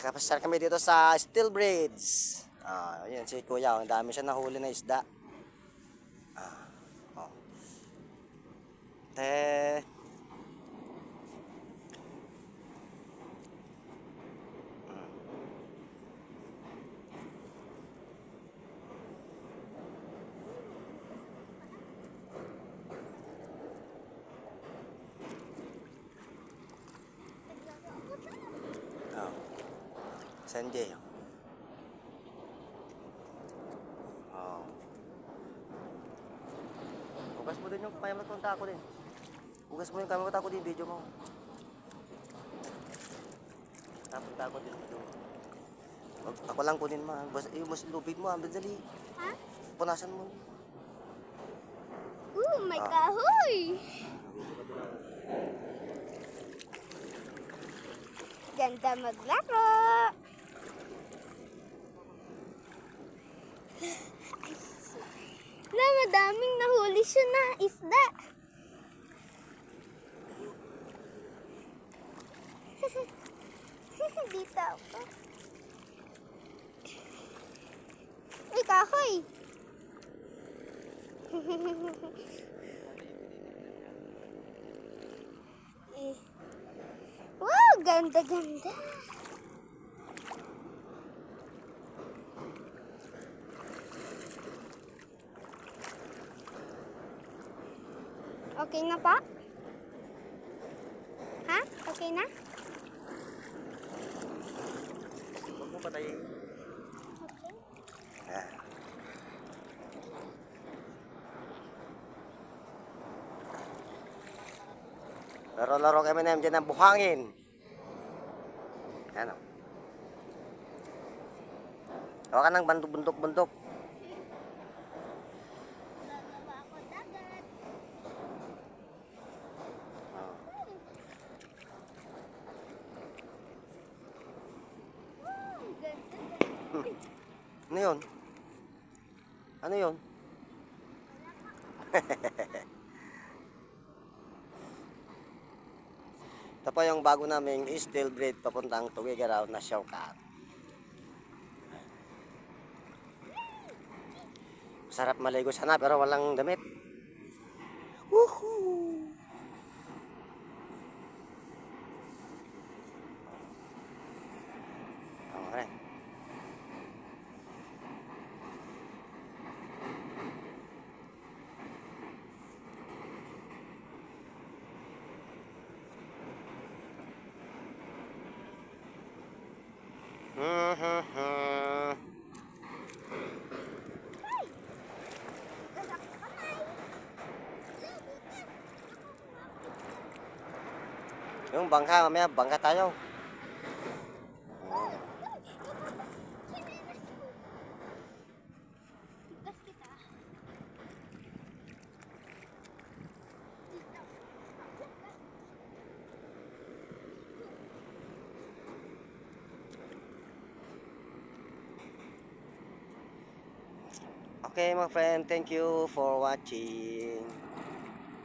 Nakapasar kami dito sa Steel Bridge. Ah, yun si Kuya, ang dami siya nahuli na isda. Ah, oh. Te. Oh. Sanjay. Oh. Hugas mo din yung kaya mo tako din. Hugas mo yung kaya mo tako din video mo. Tapos tako din ito. Wag- Ako lang kunin mo. ah. Basta yung mas lupit mo. Ang dali. Ha? Punasan mo. Oh, may Ah. kahoy! Ganda maglaro! Na, madaming nahuli siya na isda. Dito ako. Ay, kahoy! Eh. Wow, ganda Okay na pa? Ha? Okay na? Huwag mo patayin. Okay. Ah. Laro-laro kami na dyan ng buhangin. Ano? Ng bundok-bundok. Ano yun? Ano yun? Ito po yung bago naming steel braid papuntang Tugigaraw na shortcut. Sarap maligo sana pero walang damit. Woohoo! Mhm. Yung bangka, mamaya bangka tayo. Okay, my friend, thank you for watching.